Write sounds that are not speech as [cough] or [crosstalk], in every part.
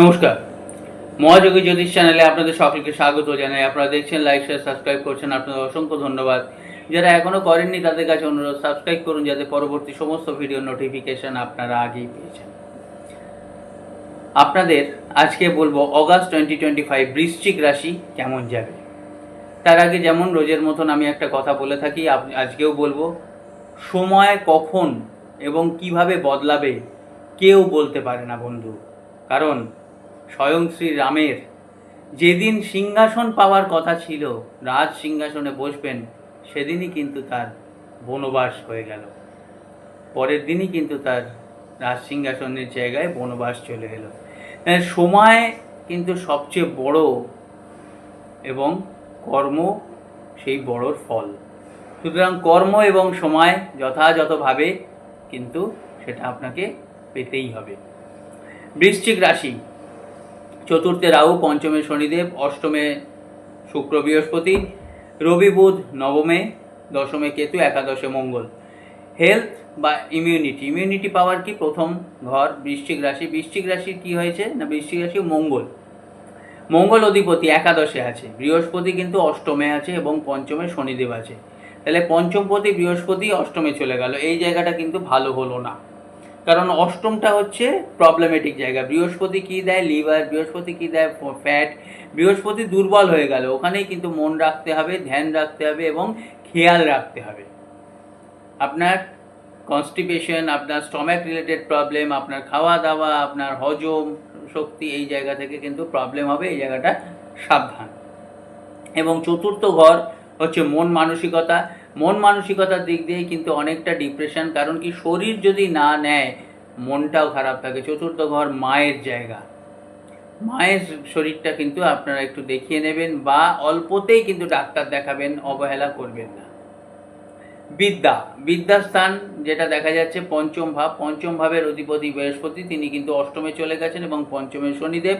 নমস্কার। মহাযোগী জ্যোতিষ চ্যানেলে আপনাদের সকলকে স্বাগত জানাই। আপনারা দেখছেন লাইক শেয়ার সাবস্ক্রাইব করছেন। আপনাদের অসংখ্য ধন্যবাদ। যারা এখনও করেননি, তাদের কাছে অনুরোধ সাবস্ক্রাইব করুন যাতে পরবর্তী সমস্ত ভিডিও নোটিফিকেশন আপনারা আগেই পেয়েছেন আপনাদের আজকে বলব অগাস্ট টোয়েন্টি টোয়েন্টি ফাইভ বৃশ্চিক রাশি কেমন যাবে? তার আগে যেমন রোজের মতন আমি একটা কথা বলে থাকি আজকেও বলব, সময় কখন এবং কীভাবে বদলাবে কেউ বলতে পারে না বন্ধু। কারণ স্বয়ং শ্রী রামের। যেদিন সিংহাসন পাওয়ার কথা ছিল, রাজ সিংহাসনে বসবেন, সেদিনই কিন্তু তার বনবাস হয়ে গেল। পরের দিনই কিন্তু তার রাজ সিংহাসনের জায়গায় বনবাস চলে তাই সময় কিন্তু সবচেয়ে বড় এবং কর্ম সেই বড়র ফল। সুতরাং কর্ম এবং সময় যথাযথভাবে কিন্তু সেটা আপনাকে পেতেই হবে। বৃশ্চিক রাশি চতুর্থে রাহু, পঞ্চমে শনিদেব, অষ্টমে শুক্র বৃহস্পতি, রবি বুধ নবমে, দশমে কেতু, একাদশে মঙ্গল। হেলথ বা ইমিউনিটি ইমিউনিটি পাওয়ার কি? প্রথম ঘর, বৃশ্চিক রাশি। বৃশ্চিক রাশির কি হয়েছে? না, বৃশ্চিক রাশি মঙ্গল। মঙ্গল অধিপতি একাদশে আছে। বৃহস্পতি কিন্তু অষ্টমে আছে এবং পঞ্চমে শনিদেব আছে। তাহলে পঞ্চমপতি বৃহস্পতি অষ্টমে চলে গেল। এই জায়গাটা কিন্তু ভালো হলো না। কারণ অষ্টমটা হচ্ছে প্রবলেমেটিক জায়গা। বৃহস্পতি কী দেয়? লিভার বৃহস্পতি কী দেয়? ফ্যাট বৃহস্পতি দুর্বল হয়ে গেল, ওখানেই কিন্তু মন রাখতে হবে, ধ্যান রাখতে হবে এবং খেয়াল রাখতে হবে। আপনার কনস্টিপেশন আপনার স্টমাক রিলেটেড প্রবলেম আপনার খাওয়া দাওয়া আপনার হজম শক্তি এই জায়গা থেকে কিন্তু প্রবলেম হবে, এই জায়গাটা সাবধান। এবং চতুর্থ ঘর হচ্ছে মন মানসিকতা। মন মানসিকতার দিক দিয়ে কিন্তু অনেকটা ডিপ্রেশন কারণ কি শরীর যদি না নেয়, মনটাও খারাপ থাকে। চতুর্থ ঘর মায়ের জায়গা। মায়ের শরীরটা কিন্তু আপনারা একটু দেখিয়ে নেবেন বা অল্পতেই কিন্তু ডাক্তার দেখাবেন, অবহেলা করবেন না। বিদ্যা। বিদ্যাস্থান, যেটা দেখা যাচ্ছে পঞ্চম ভাব। পঞ্চম ভাবের অধিপতি বৃহস্পতি, তিনি কিন্তু অষ্টমে চলে গেছেন এবং পঞ্চমে শনিদেব।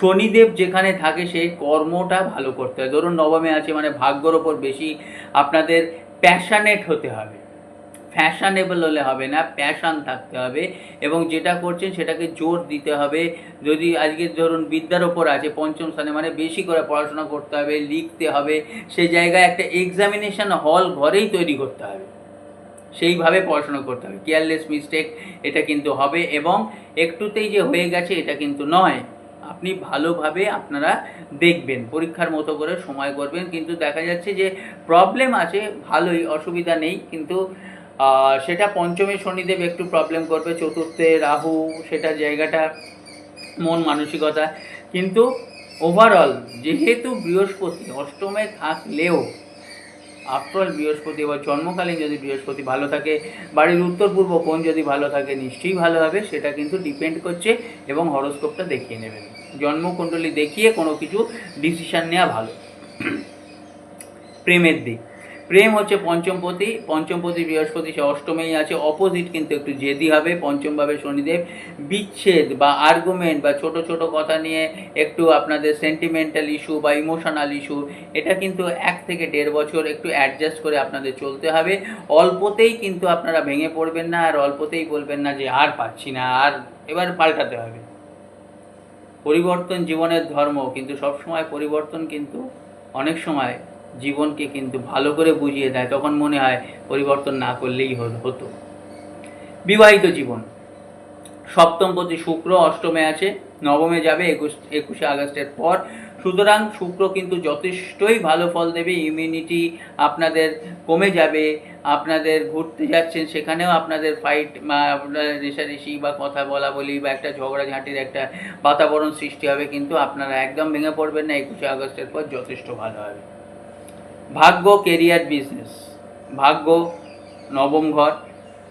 শনিদেব যেখানে থাকে, সেই কর্মটা ভালো করতে হয়। ধরুন নবমে আছে মানে ভাগ্যর ওপর বেশি আপনাদের প্যাশানেট হতে হবে। ফ্যাশানেবল হলে হবে না প্যাশান থাকতে হবে এবং যেটা করছেন সেটাকে জোর দিতে হবে। যদি আজকে ধরুন বিদ্যার ওপর আছে, পঞ্চম স্থানে মানে বেশি করে পড়াশোনা করতে হবে, লিখতে হবে, সেই জায়গায় একটা এক্সামিনেশন হল ঘরেই তৈরি করতে হবে। সেইভাবে পড়াশোনা করতে হবে। কেয়ারলেস মিস্টেক এটা কিন্তু হবে এবং একটুতেই যে হয়ে গেছে, এটা কিন্তু নয়। আপনি ভালোভাবে আপনারা দেখবেন, পরীক্ষার মতো করে সময় করবেন। কিন্তু দেখা যাচ্ছে যে প্রবলেম আছে, ভালোই, অসুবিধা নেই। কিন্তু সেটা পঞ্চমে শনিদেব একটু প্রবলেম করবে, চতুর্থে রাহু সেটা জায়গাটা, মন মানসিকতা। কিন্তু ওভারঅল যেহেতু বৃহস্পতি, অষ্টমে থাকলেও আফটার বৃহস্পতি বা জন্মকালীন যদি বৃহস্পতি ভালো থাকে, বাড়ির উত্তর পূর্ব কোণ যদি ভালো থাকে, নিশ্চয়ই ভালো হবে, সেটা কিন্তু ডিপেন্ড করছে এবং হরস্কোপটা দেখিয়ে নেবেন জন্মকুণ্ডলী দেখিয়ে কোনো কিছু ডিসিশান নেওয়া ভালো। [clears throat] প্রেমের দিক। প্রেম হচ্ছে পঞ্চমপতি পঞ্চমপতি বৃহস্পতি সে অষ্টমেই আছে অপোজিট কিন্তু একটু জেদি হবে, পঞ্চমভাবে শনিদেব। বিচ্ছেদ বা আর্গুমেন্ট বা ছোট ছোট কথা নিয়ে একটু আপনাদের সেন্টিমেন্টাল ইস্যু বা ইমোশনাল ইস্যু এটা কিন্তু এক থেকে দেড় বছর একটু অ্যাডজাস্ট করে আপনাদের চলতে হবে। অল্পতেই কিন্তু আপনারা ভেঙে পড়বেন না, আর অল্পতেই বলবেন না যে আর পাচ্ছি না, আর এবার পাল্টাতে হবে। পরিবর্তন জীবনের ধর্ম, কিন্তু সবসময় পরিবর্তন কিন্তু অনেক সময় জীবনকে কিন্তু ভালো করে বুঝিয়ে দেয়, তখন মনে হয় পরিবর্তন না করলেই হতো। বিবাহিত জীবন। সপ্তম প্রতি শুক্র, অষ্টমে আছে, নবমে যাবে, একুশ, একুশে আগস্টের পর। সুতরাং শুক্র কিন্তু যথেষ্টই ভালো ফল দেবে ইমিউনিটি আপনাদের কমে যাবে, আপনাদের ঘুরতে যাচ্ছেন, সেখানেও আপনাদের ফাইট বা আপনার রেশারেশি বা কথা বলা বলি বা একটা ঝগড়াঝাঁটির একটা বাতাবরণ সৃষ্টি হবে, কিন্তু আপনারা একদম ভেঙে পড়বেন না, একুশে আগস্টের পর যথেষ্ট ভালো হবে। ভাগ্য কেরিয়ার বিজনেস। ভাগ্য নবম ঘর।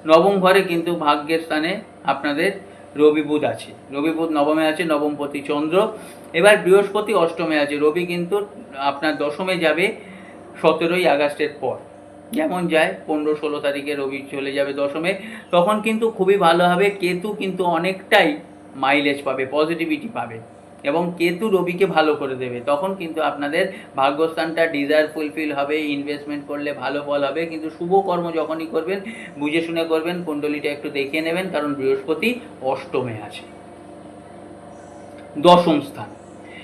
নবম ঘরে কিন্তু ভাগ্যের স্থানে আপনাদের রবি বুধ আছে। রবি বুধ নবমে আছে নবমপতি চন্দ্র। এবার বৃহস্পতি অষ্টমে আছে। রবি কিন্তু আপনার দশমে যাবে সতেরোই আগস্টের পর। যেমন যায়, পনেরো ষোলো তারিখে রবি চলে যাবে দশমে। তখন কিন্তু খুবই ভালো হবে। কেতু কিন্তু অনেকটাই মাইলেজ পাবে পজিটিভিটি পাবে। এবং কেতু রবিকে ভালো করে দেবে। তখন কিন্তু আপনাদের ভাগ্যস্থানটা ডিজায়ার ফুলফিল হবে ইনভেস্টমেন্ট করলে ভালো ফল হবে। কিন্তু শুভ কর্ম যখনই করবেন, বুঝে শুনে করবেন, কুণ্ডলিটা একটু দেখিয়ে নেবেন, কারণ বৃহস্পতি অষ্টমে আছে। দশম স্থান।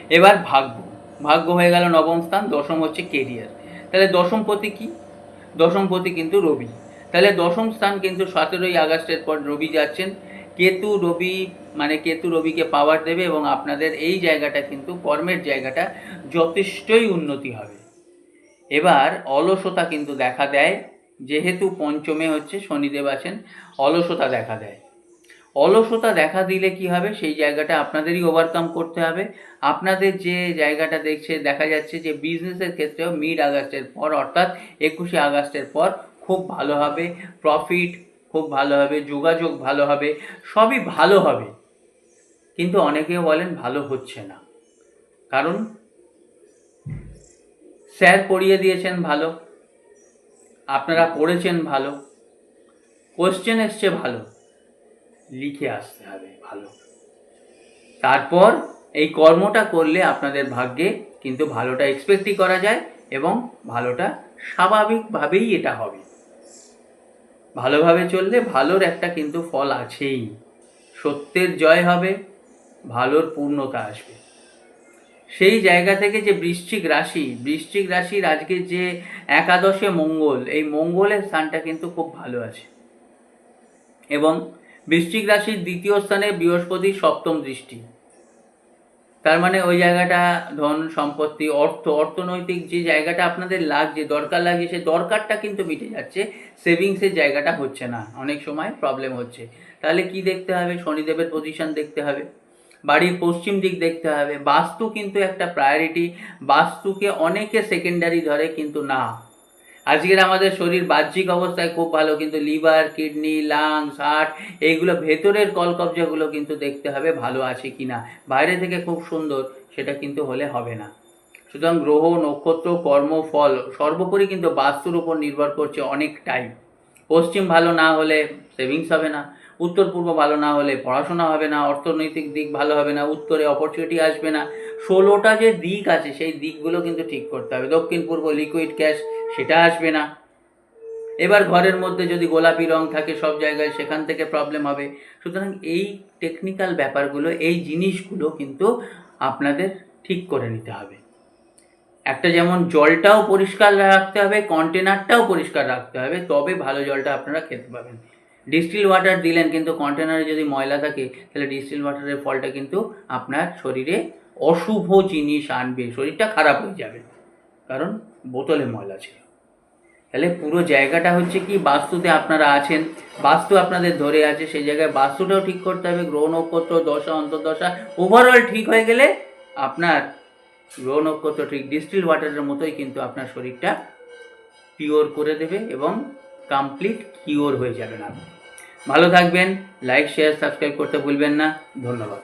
এবার ভাগ্য। ভাগ্য হয়ে গেল নবম স্থান, দশম হচ্ছে কেরিয়ার তাহলে দশম পতি কি? দশম পতি কিন্তু রবি। তাহলে দশম স্থান কিন্তু সতেরোই আগস্টের পর রবি যাচ্ছেন। কেতু রবি মানে কেতু রবিকে পাওয়ার দেবে এবং আপনাদের এই জায়গাটা কিন্তু কর্মের জায়গাটা যথেষ্টই উন্নতি হবে। এবার অলসতা কিন্তু দেখা দেয়, যেহেতু পঞ্চমে হচ্ছে শনিদেব আছেন, অলসতা দেখা দেয়। অলসতা দেখা দিলে কি হবে? সেই জায়গাটা আপনাদেরই ওভারকাম করতে হবে। আপনাদের যে জায়গাটা দেখছে, দেখা যাচ্ছে যে বিজনেসের ক্ষেত্রেও মিড আগস্টের পর, অর্থাৎ একুশে আগস্টের পর খুব ভালো হবে প্রফিট খুব ভালো হবে, যোগাযোগ ভালো হবে, সবই ভালো হবে। কিন্তু অনেকেও বলেন ভালো হচ্ছে না। কারণ স্যার পড়িয়ে দিয়েছেন ভালো, আপনারা পড়েছেন ভালো কোশ্চেন এসছে ভালো, লিখে আসতে হবে ভালো। তারপর এই কর্মটা করলে আপনাদের ভাগ্যে কিন্তু ভালোটা এক্সপেক্টই করা যায় এবং ভালোটা স্বাভাবিকভাবেই এটা হবে। ভালোভাবে চললে ভালোর একটা কিন্তু ফল আছেই। সত্যের জয় হবে, ভালোর পূর্ণতা আসবে। সেই জায়গা থেকে যে বৃশ্চিক রাশি, বৃশ্চিক রাশির আজকে যে একাদশে মঙ্গল, এই মঙ্গলের স্থানটা কিন্তু খুব ভালো আছে। এবং বৃশ্চিক রাশির দ্বিতীয় স্থানে বৃহস্পতির সপ্তম দৃষ্টি। তার মানে ওই জায়গাটা ধন, সম্পত্তি, অর্থ, অর্থনৈতিক যে জায়গাটা আপনাদের লাগছে, দরকার লাগছে, সে দরকারটা কিন্তু মিটে যাচ্ছে। সেভিংসের জায়গাটা হচ্ছে না। অনেক সময় প্রবলেম হচ্ছে। তাহলে কি দেখতে হবে? শনিদেবের পজিশন দেখতে হবে। বাড়ির পশ্চিম দিক দেখতে হবে। বাস্তু কিন্তু একটা প্রায়োরিটি বাস্তুকে অনেকে সেকেন্ডারি ধরে কিন্তু না। আজকের আমাদের শরীর বাহ্যিক অবস্থায় খুব ভালো, কিন্তু লিভার, কিডনি লাংস হার্ট এইগুলো ভেতরের কলকবজাগুলো কিন্তু দেখতে হবে ভালো আছে কি না বাইরে থেকে খুব সুন্দর, সেটা কিন্তু হলে হবে না। সুতরাং গ্রহ, নক্ষত্র, কর্ম, ফল সর্বোপরি কিন্তু বাস্তুর উপর নির্ভর করছে অনেকটাই। পশ্চিম ভালো না হলে সেভিংস হবে না, উত্তর পূর্ব ভালো না হলে পড়াশোনা হবে না, অর্থনৈতিক দিক ভালো হবে না, উত্তরে অপরচুনিটি আসবে না। ষোলোটা যে দিক আছে, সেই দিকগুলো কিন্তু ঠিক করতে হবে। দক্ষিণ পূর্ব লিকুইড ক্যাশ সেটা আসবে না। এবার ঘরের মধ্যে যদি গোলাপি রং থাকে সব জায়গায়, সেখান থেকে প্রবলেম হবে। সুতরাং এই টেকনিক্যাল ব্যাপারগুলো, এই জিনিসগুলো কিন্তু আপনাদের ঠিক করে নিতে হবে। একটা যেমন জলটাও পরিষ্কার রাখতে হবে কন্টেনারটাও পরিষ্কার রাখতে হবে, তবে ভালো জলটা আপনারা খেতে পাবেন। ডিস্টিল ওয়াটার দিলেন, কিন্তু কন্টেনারে যদি ময়লা থাকে, তাহলে ডিস্টিল ওয়াটারের ফলটা কিন্তু আপনার শরীরে অশুভ জিনিস আনবে, শরীরটা খারাপ হয়ে যাবে। কারণ বোতলে ময়লা ছিল। তাহলে পুরো জায়গাটা হচ্ছে কি, বাস্তুতে আপনারা আছেন, বাস্তু আপনাদের ধরে আছে, সেই জায়গায় বাস্তুটাও ঠিক করতে হবে, গ্রহ নক্ষত্র, দশা, অন্তর্দশা ওভারঅল ঠিক হয়ে গেলে আপনার গ্রহ নক্ষত্র ঠিক ডিস্টিল ওয়াটারের মতোই কিন্তু আপনার শরীরটা পিওর করে দেবে এবং কমপ্লিট কিওর হয়ে যাবেন আপনি। ভালো থাকবেন লাইক শেয়ার সাবস্ক্রাইব করতে ভুলবেন না, ধন্যবাদ।